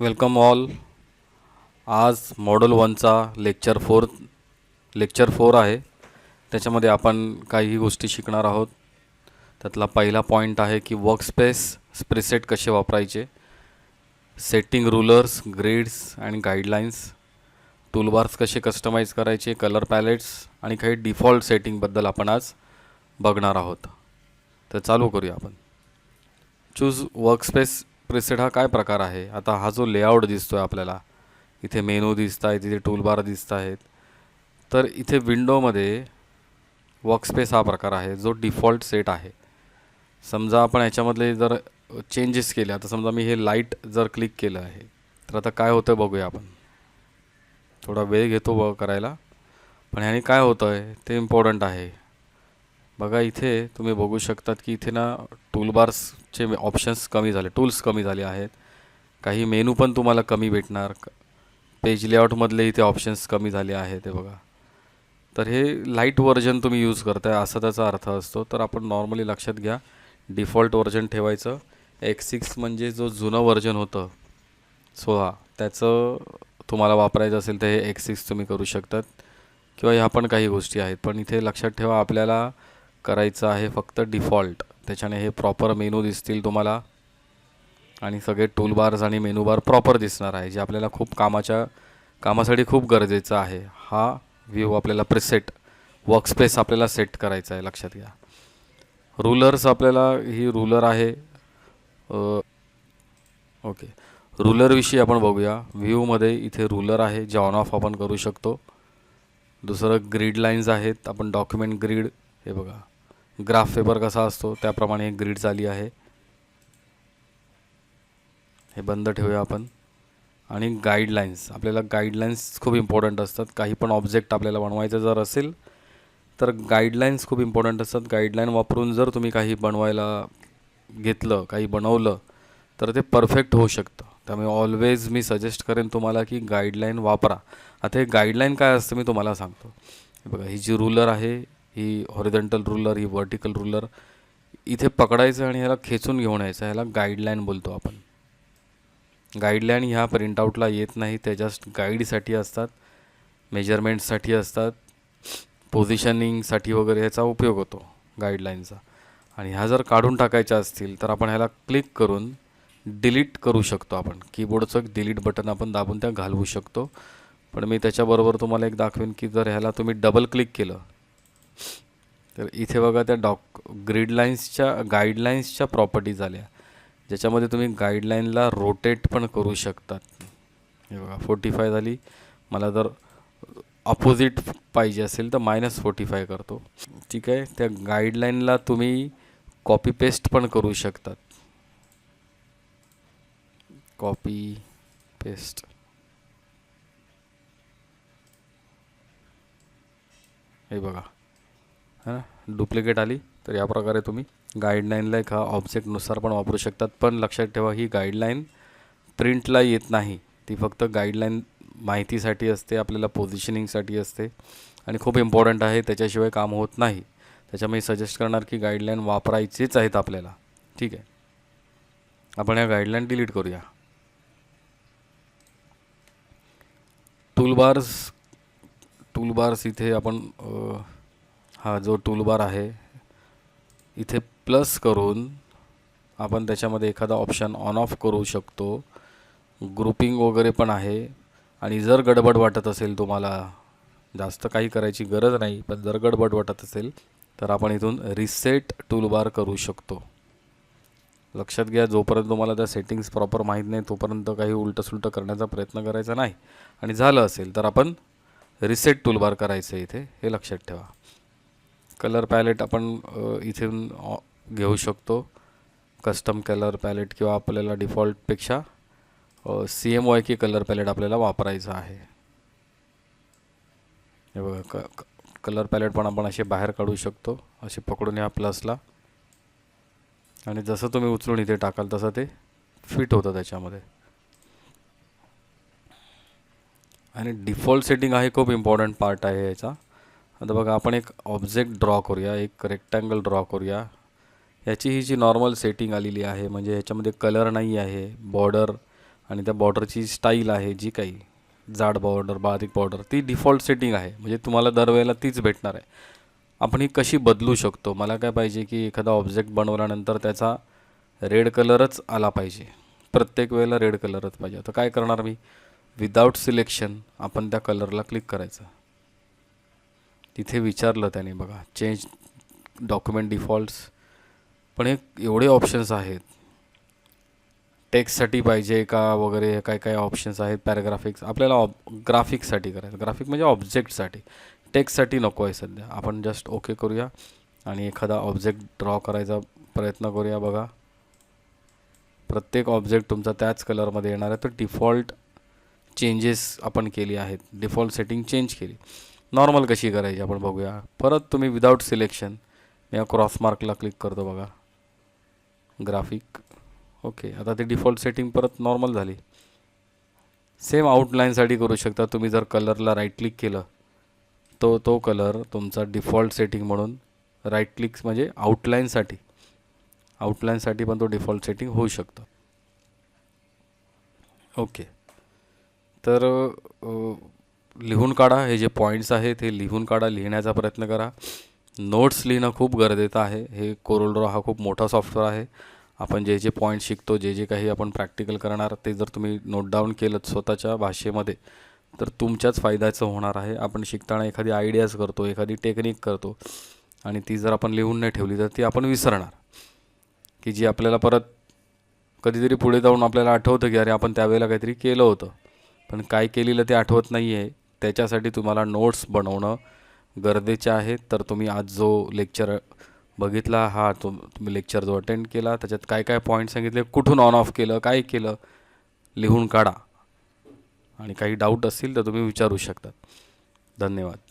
Welcome all. आज model वनचा lecture four lecture four आहे. त्याच्यामध्ये आपण काही गोष्टी शिकणार आहोत. त्यातला पहिला पॉईंट आहे की वर्कस्पेस स्प्रिसेट कसे वापरायचे सेटिंग रुलर्स ग्रेड्स आणि गाईडलाईन्स टूलबार्स कसे कस्टमाइज करायचे कलर पॅलेट्स आणि काही डिफॉल्ट सेटिंगबद्दल आपण आज बघणार आहोत. तर चालू करूया आपण. चूज वर्कस्पेस प्रेसेट हा काय प्रकार आहे? आता हा जो लेआउट दिसतो आहे आपल्याला इथे मेनू दिसत आहे तिथे टूलबार दिसत आहेत तर इथे विंडोमध्ये वर्कस्पेस हा प्रकार आहे जो डिफॉल्ट सेट आहे. समजा आपण याच्यामधले जर चेंजेस केले आता समजा मी हे लाइट जर क्लिक केलं आहे तर आता काय होतं बघूया आपण. थोडा वेळ घेतो ब करायला पण ह्याने काय होतं आहे ते इम्पॉर्टंट आहे. बघा इथे तुम्ही बघू शकतात की इथे ना टूलबार्सचे ऑप्शन्स कमी झाले टूल्स कमी झाले आहेत. काही मेनू पण तुम्हाला कमी भेटणार. पेज लेआउटमधले इथे ऑप्शन्स कमी झाले आहेत ते बघा. तर हे लाइट वर्जन तुम्ही यूज करताय असा त्याचा अर्थ असतो. तर आपण नॉर्मली लक्षात घ्या डिफॉल्ट वर्जन ठेवायचं. एक्स सिक्स म्हणजे जो जुनं व्हर्जन होतं सोळा त्याचं तुम्हाला वापरायचं असेल तर हे एक्स सिक्स तुम्ही करू शकतात. किंवा ह्या पण काही गोष्टी आहेत. पण इथे लक्षात ठेवा आपल्याला करायचं आहे फक्त डिफॉल्ट त्याच्याने हे प्रॉपर मेनू दिसतील तुम्हाला. आणि सगळे टूलबार्स आणि मेनू बार प्रॉपर दिसणार आहे जे आपल्याला खूप कामाच्या कामासाठी खूप गरजेचं आहे. हा व्ह्यू आपल्याला प्रिसेट वर्कस्पेस आपल्याला सेट करायचा आहे लक्षात घ्या. रुलर्स आपल्याला ही रुलर आहे. ओके. रुलरविषयी आपण बघूया. व्ह्यूमध्ये इथे रुलर आहे जे ऑन ऑफ आपण करू शकतो. दुसरं ग्रीड लाईन्स आहेत आपण डॉक्युमेंट ग्रीड हे बघा. ग्राफ पेपर कसा असतो त्याप्रमाणे एक ग्रीड झाली आहे. हे बंद ठेवूया आपण. आणि गाईडलाईन्स आपल्याला गाईडलाईन्स खूप इम्पॉर्टंट असतात. काही पण ऑब्जेक्ट आपल्याला बनवायचं जर असेल तर गाईडलाईन्स खूप इम्पॉर्टंट असतात. गाईडलाईन वापरून जर तुम्ही काही बनवायला घेतलं काही बनवलं तर ते परफेक्ट होऊ शकतं. त्यामुळे ऑलवेज मी सजेस्ट करेन तुम्हाला की गाईडलाईन वापरा. आता हे गाईडलाईन काय असतं मी तुम्हाला सांगतो. बघा ही जी रुलर आहे ही हॉरिझेंटल रुलर ही व्हर्टिकल रुलर इथे पकडायचं आणि ह्याला खेचून घेऊन यायचं ह्याला गाईडलाईन बोलतो आपण. गाईडलाईन ह्या प्रिंटआउटला येत नाही त्या जस्ट गाईडसाठी असतात मेजरमेंटसाठी असतात पोझिशनिंगसाठी वगैरे ह्याचा उपयोग होतो गाईडलाईनचा आणि ह्या जर काढून टाकायच्या असतील तर आपण ह्याला क्लिक करून डिलीट करू शकतो आपण. कीबोर्डचं डिलीट बटन आपण दाबून त्या घालवू शकतो. पण मी त्याच्याबरोबर तुम्हाला एक दाखवेन की जर ह्याला तुम्ही डबल क्लिक केलं तर इथे बघा त्या डॉक ग्रीड लाईन्सच्या गाईडलाईन्सच्या प्रॉपर्टीज आल्या. ज्याच्यामध्ये तुम्ही गाईडलाईनला रोटेट पण करू शकतात. हे बघा फोर्टी फाय झाली. मला जर अपोजिट पाहिजे असेल तर मायनस फोर्टी फाय करतो. ठीक आहे? त्या गाईडलाईनला तुम्ही कॉपी पेस्ट पण करू शकतात. Copy paste. हे बघा. है ना? डुप्लिकेट आली तर या प्रकारे तुम्ही गाईडलाईनला एका ऑब्जेक्टनुसार पण वापरू शकतात. पण लक्षात ठेवा ही गाईडलाईन प्रिंटला येत नाही. ती फक्त गाईडलाईन माहितीसाठी असते आपल्याला पोझिशनिंगसाठी असते. आणि खूप इम्पॉर्टंट आहे त्याच्याशिवाय काम होत नाही. त्याच्यामुळे सजेस्ट करणार की गाईडलाईन वापरायचेच आहेत आपल्याला. ठीक आहे? आपण या गाईडलाईन डिलीट करूया. टूलबार्स टूलबार्स इथे आपण हा जो टूलबार आहे इथे प्लस करून आपण त्याच्यामध्ये एखादा ऑप्शन ऑन ऑफ करू शकतो. ग्रुपिंग वगैरे पण आहे. आणि जर गडबड वाटत असेल तुम्हाला जास्त काही करायची गरज नाही पण जर गडबड वाटत असेल तर आपण इथून रिसेट टूलबार करू शकतो. लक्षात घ्या जोपर्यंत तुम्हाला त्या सेटिंग्स प्रॉपर माहीत नाही तोपर्यंत काही उलटंसुलटं करण्याचा प्रयत्न करायचा नाही. आणि झालं असेल तर आपण रिसेट टूलबार करायचं इथे हे लक्षात ठेवा. कलर पॅलेट आपण इथून घेऊ शकतो. कस्टम कलर पॅलेट किंवा आपल्याला डिफॉल्टपेक्षा सी एम वाय की कलर पॅलेट आपल्याला वापरायचं आहे. हे बघा क कलर पॅलेट पण आपण असे बाहेर काढू शकतो असे पकडून या प्लसला आणि जसं तुम्ही उचलून इथे टाकाल तसं ते फिट होतं त्याच्यामध्ये. आणि डिफॉल्ट सेटिंग आहे खूप इम्पॉर्टंट पार्ट आहे याचा. आता बघा आपण एक ऑब्जेक्ट ड्रॉ करूया एक रेक्टँगल ड्रॉ करूया. याची ही जी नॉर्मल सेटिंग आलेली आहे म्हणजे ह्याच्यामध्ये कलर नाही आहे बॉर्डर आणि त्या बॉर्डरची स्टाईल आहे जी काही जाड बॉर्डर बारीक बॉर्डर ती डिफॉल्ट सेटिंग आहे. म्हणजे तुम्हाला दरवेळेला तीच भेटणार आहे. आपण ही कशी बदलू शकतो? मला काय पाहिजे की एखादा ऑब्जेक्ट बनवल्यानंतर त्याचा रेड कलरच आला पाहिजे. प्रत्येक वेळेला रेड कलरच पाहिजे. तर काय करणार मी? विदाऊट सिलेक्शन आपण त्या कलरला क्लिक करायचं. तिथे विचारलं त्याने बघा चेंज डॉक्युमेंट डिफॉल्ट्स पण हे एवढे ऑप्शन्स आहेत. टेक्स्टसाठी पाहिजे का वगैरे काय काय ऑप्शन्स आहेत पॅराग्राफिक्स आपल्याला ऑब ग्राफिक्ससाठी करायचं. ग्राफिक म्हणजे ऑब्जेक्टसाठी टेक्स्टसाठी नको आहे सध्या. आपण जस्ट ओके करूया आणि एखादा ऑब्जेक्ट ड्रॉ करायचा प्रयत्न करूया बघा. प्रत्येक ऑब्जेक्ट तुमचा त्याच कलरमध्ये येणार आहे. तर डिफॉल्ट चेंजेस आपण केली आहेत. डिफॉल्ट सेटिंग चेंज केली. नॉर्मल कशी करायची आपण बघूया. परत तुम्ही विदाऊट सिलेक्शन मी या क्रॉस मार्कला क्लिक करतो बघा. ग्राफिक ओके आता ती डिफॉल्ट सेटिंग परत नॉर्मल झाली. सेम आउटलाईनसाठी करू शकता. तुम्ही जर कलरला राईट क्लिक केलं तो तो कलर तुमचा डिफॉल्ट सेटिंग म्हणून राईट क्लिक म्हणजे आउटलाईनसाठी आउटलाईनसाठी पण तो डिफॉल्ट सेटिंग होऊ शकतं. ओके तर लिहून काढा. हे जे पॉईंट्स आहेत हे लिहून काढा लिहिण्याचा प्रयत्न करा. नोट्स लिहिणं खूप गरजेचं आहे. हे कोरोलड्रॉ हा खूप मोठा सॉफ्टवेअर आहे. आपण जे जे पॉईंट शिकतो जे जे काही आपण प्रॅक्टिकल करणार ते जर तुम्ही नोट डाऊन केलं स्वतःच्या भाषेमध्ये तर तुमच्याच फायद्याचं होणार आहे. आपण शिकताना एखादी आयडियाज करतो एखादी टेक्निक करतो आणि ती जर आपण लिहून नाही ठेवली तर ती आपण विसरणार. की जी आपल्याला परत कधीतरी पुढे जाऊन आपल्याला आठवतं की अरे आपण त्यावेळेला काहीतरी केलं होतं. पण काय केलेलं ते आठवत नाही आहे त्याच्यासाठी तुम्हाला नोट्स बनवणं गरजेचे आहे. तर तुम्ही आज जो लेक्चर बघितला हा तुम तुम्ही लेक्चर जो अटेंड केला त्याच्यात काय काय पॉईंट सांगितले कुठून ऑन ऑफ केलं काय केलं लिहून काढा. आणि काही डाऊट असतील तर तुम्ही विचारू शकता. धन्यवाद.